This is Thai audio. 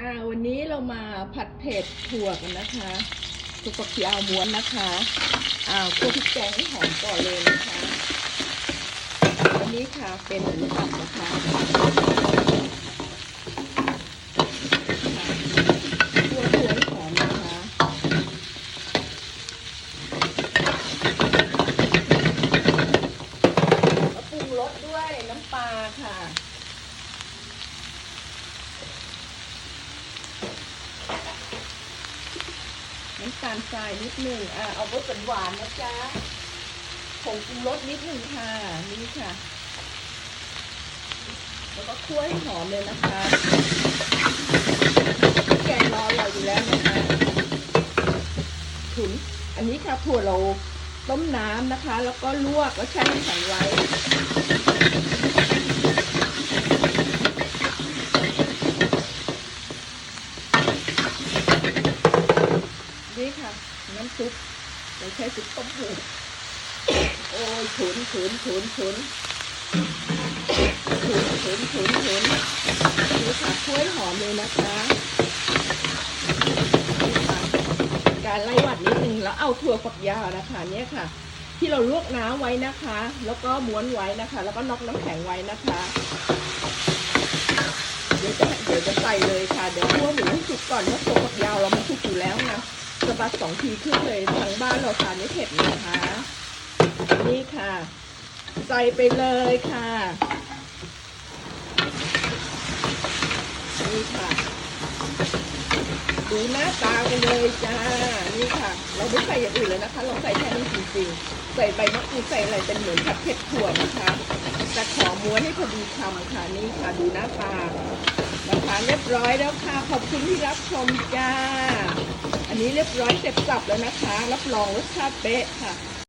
อ่าวันนี้เรามาผัดเผ็ดถั่วกันนะคะถั่วฝักยาวม้วนนะคะอ่าคั่วพริกแกงให้หอมก่อนเลยนะคะ วันนี้ค่ะเป็นหมูสับนะคะค่ะคั่วถั่วให้หอมนะคะแล้วปรุงรสด้วยน้ำปลาค่ะ น้ำตาลทรายนิดหนึ่งอ่าเอารสหวานๆนะจ๊ะผงปรุงรสนิดหนึ่งค่ะ นี่ค่ะ แล้วก็คั่วให้หอมเลยนะคะแกงรอเราอยู่แล้วนะคะถุนอันนี้ค่ะถั่วเราต้มน้ำนะคะ แล้วก็ลวกแล้วแช่น้ำแข็งไว้ นี่ค่ะ น้ำซุปเราใช้ซุปต้มหูโอ้ยฉุนฉุนฉุนฉุนฉุนฉุนฉุนฉุนนี่ค่ะถ้วยหอมเลยนะคะนี่ค่ะการไล่หวัดนิดนึงแล้วเอาถั่วฝักยาวนะคะ เนี่ยค่ะ ที่เราลวกน้ำไว้นะคะ แล้วก็ม้วนไว้นะคะ แล้วก็น็อกน้ำแข็งไว้นะคะเดี๋ยวจะเดี๋ยวจะใส่เลยค่ะ เดี๋ยวคั่วหมูให้สุกก่อนเพราะตัวฝักยาวเรามันสุกอยู่แล้วนะ สะบัดสองทีขึ้นเลยทางบ้านเราทานไม่เผ็ดนะคะ นี่ค่ะ ใส่ไปเลยค่ะ นี่ค่ะดูหน้าตากันเลยจ้า นี่ค่ะ เราไม่ใส่อย่างอื่นเลยนะคะ เราใส่แค่นี้จริงๆ ใส่ใบมะกรูดใส่อะไรเป็นเหมือนผัดเผ็ดถั่วนะคะแต่ขอม้วนให้พอดีคำค่ะ นี่ค่ะ ดูหน้าตานะคะเรียบร้อยแล้วค่ะ ขอบคุณที่รับชมจ้า อันนี้เรียบร้อยเสร็จสับแล้วนะคะ รับรองรสชาติเป๊ะค่ะ